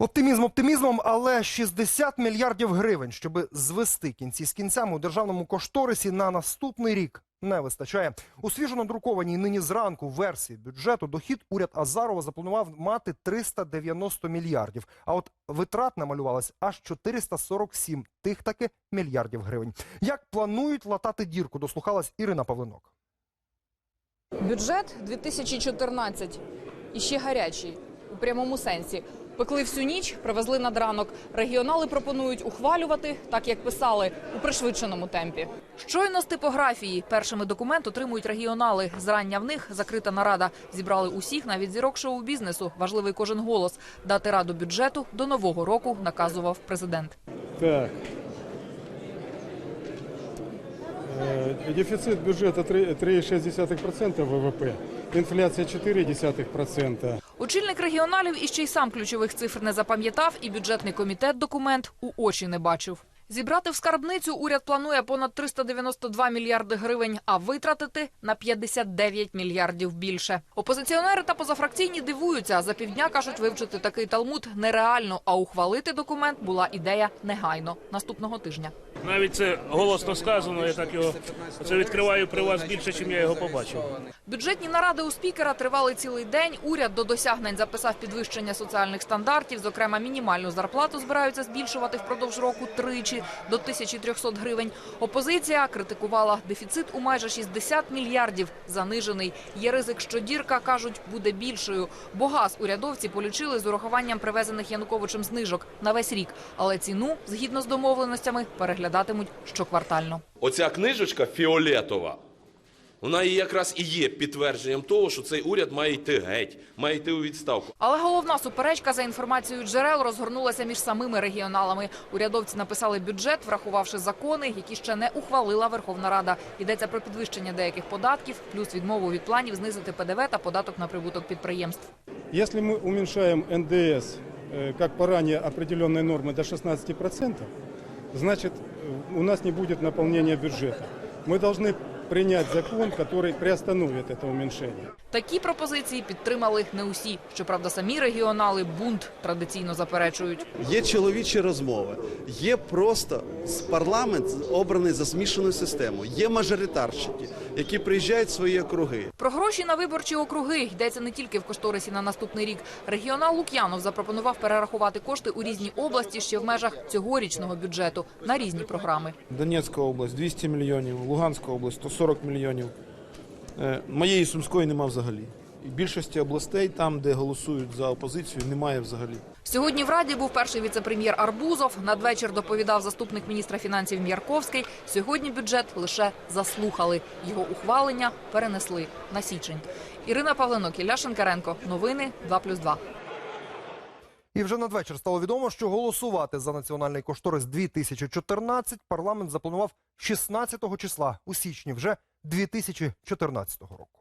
Оптимізм оптимізмом, але 60 мільярдів гривень, щоб звести кінці з кінцями у державному кошторисі на наступний рік не вистачає. У свіжо надрукованій нині зранку версії бюджету дохід уряд Азарова запланував мати 390 мільярдів. А от витрат намалювалось аж 447 тих таки мільярдів гривень. Як планують латати дірку, дослухалась Ірина Павлинок. Бюджет 2014 і ще гарячий у прямому сенсі. Пекли всю ніч, привезли над ранок. Регіонали пропонують ухвалювати, так як писали, у пришвидшеному темпі. Щойно з типографії першими документ отримують регіонали. Зрання в них закрита нарада. Зібрали усіх, навіть зірок шоу-бізнесу. Важливий кожен голос. Дати раду бюджету до нового року наказував президент. Так. Дефицит бюджета 3 3,6% ВВП, инфляция 0,4%. Очільник регіоналів іще й сам ключових цифр не запам'ятав, і бюджетний комітет документ у очі не бачив. Зібрати в скарбницю уряд планує понад 392 мільярди гривень, а витратити на 59 мільярдів більше. Опозиціонери та позафракційні дивуються. За півдня кажуть, вивчити такий талмуд нереально, а ухвалити документ була ідея негайно наступного тижня. Навіть це голосно сказано. Я так його це відкриваю при вас більше, чим я його побачив. Бюджетні наради у спікера тривали цілий день. Уряд до досягнень записав підвищення соціальних стандартів. Зокрема, мінімальну зарплату збираються збільшувати впродовж року тричі до 1300 гривень. Опозиція критикувала дефіцит у майже 60 мільярдів. Занижений. Є ризик, що дірка кажуть буде більшою. Бо газ урядовці полічили з урахуванням привезених Януковичем знижок на весь рік. Але ціну згідно з домовленостями переглядатимуть щоквартально. Оця книжечка фіолетова, вона і якраз і є підтвердженням того, що цей уряд має йти геть, має йти у відставку. Але головна суперечка за інформацією джерел розгорнулася між самими регіоналами. Урядовці написали бюджет, врахувавши закони, які ще не ухвалила Верховна Рада. Йдеться про підвищення деяких податків, плюс відмову від планів знизити ПДВ та податок на прибуток підприємств. Если мы уменьшаем НДС, э, как по ранее определенной нормы, до 16%, значит, э, у нас не будет наполнения бюджета. Мы должны принять закон, который приостановит это уменьшение. Такі пропозиції підтримали не усі. Щоправда, самі регіонали бунт традиційно заперечують. Є чоловічі розмови, є просто с- парламент обраний за змішану систему. Є мажоритарщики, які приїжджають в свої округи. Про гроші на виборчі округи йдеться не тільки в кошторисі на наступний рік. Регіонал Лук'янов запропонував перерахувати кошти у різні області ще в межах цьогорічного бюджету на різні програми. Донецька область 200 мільйонів, Луганська область 140 мільйонів. Е, Моєї Сумської нема взагалі. І більшості областей, там, де голосують за опозицію, немає взагалі. Сьогодні в Раді був перший віце-прем'єр Арбузов. Надвечір доповідав заступник міністра фінансів М'ярковський. Сьогодні бюджет лише заслухали. Його ухвалення перенесли на січень. Ірина Павленок, Ілля Шенкаренко. Новини 2+,2. І вже надвечір стало відомо, що голосувати за національний кошторис 2014 парламент запланував 16 числа у січні вже 2014 року.